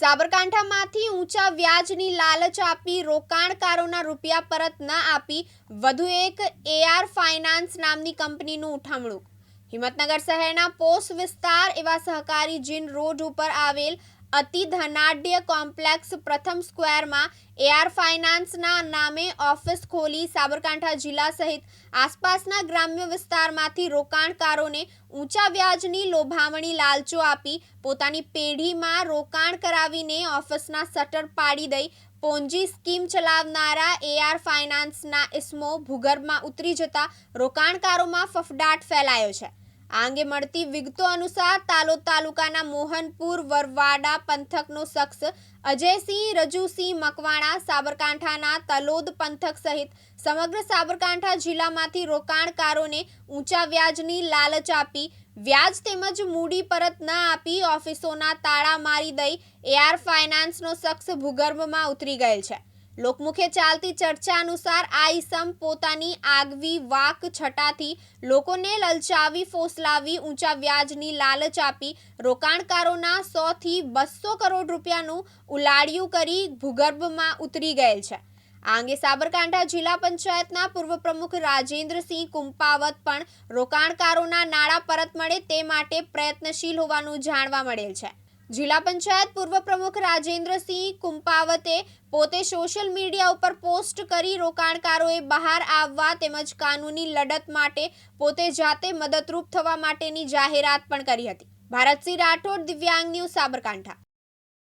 સાબરકાંઠામાંથી ઊંચા વ્યાજની લાલચ આપી રોકાણકારોના રૂપિયા પરત ન આપી વધુ એક એઆર ફાઇનાન્સ નામની કંપનીનું ઉઠામણું. હિંમતનગર શહેરના પોસ વિસ્તાર એવા સહકારી જીન રોડ ઉપર આવેલ અતિ ધનાઢ્ય કોમ્પ્લેક્સ પ્રથમ સ્ક્વેરમાં એઆર ફાઇનાન્સના નામે ઓફિસ ખોલી સાબરકાંઠા જિલ્લા સહિત આસપાસના ગ્રામ્ય વિસ્તારમાંથી રોકાણકારોને ઊંચા વ્યાજની લોભામણી લાલચો આપી પોતાની પેઢીમાં રોકાણ કરાવીને ઓફિસના શટર પાડી દઈ પોન્જી સ્કીમ ચલાવનારા એઆર ફાઇનાન્સના ઇસમો ભૂગર્ભમાં ઉતરી જતા રોકાણકારોમાં ફફડાટ ફેલાયો છે. આ અંગે મળતી વિગતો અનુસાર તાલોદ તાલુકાના મોહનપુર, વરવાડા, પંથકનો શખ્સ અજયસિંહ, રજુસિંહ મકવાણા, સાબરકાંઠાના તલોદ પંથક સહિત સમગ્ર સાબરકાંઠા જિલ્લામાંથી રોકાણકારોને ઊંચા વ્યાજની લાલચ આપી, વ્યાજ તેમજ મૂડી પરત ન આપી ઓફિસોના તાળા મારી દઈ એઆર ફાઇનાન્સનો શખ્સ ભૂગર્ભમાં ઉતરી ગયેલ છે. લોકમુખે ચાલતી ચર્ચા અનુસાર આ ઈસમ પોતાની આગવી વાક છટાથી લોકોને લલચાવી, ફોસલાવી, ઊંચા વ્યાજની લાલચ આપી રોકાણકારોના સોથી બસો કરોડ રૂપિયાનું ઉલાડિયું કરી ભૂગર્ભમાં ઉતરી ગયેલ છે. આ અંગે સાબરકાંઠા જિલ્લા પંચાયતના પૂર્વ પ્રમુખ રાજેન્દ્રસિંહ કુંપાવત પણ રોકાણકારોના નાણાં પરત મળે તે માટે પ્રયત્નશીલ હોવાનું જાણવા મળેલ છે. જિલ્લા પંચાયત પૂર્વ પ્રમુખ રાજેન્દ્રસિંહ કુંપાવતે પોતે સોશિયલ મીડિયા ઉપર પોસ્ટ કરી રોકાણકારોએ બહાર આવવા તેમજ કાનૂની લડત માટે પોતે જાતે મદદરૂપ થવા માટેની જાહેરાત પણ કરી હતી. ભારતસિંહ રાઠોડ, દિવ્યાંગ ન્યૂઝ સાબરકાંઠા.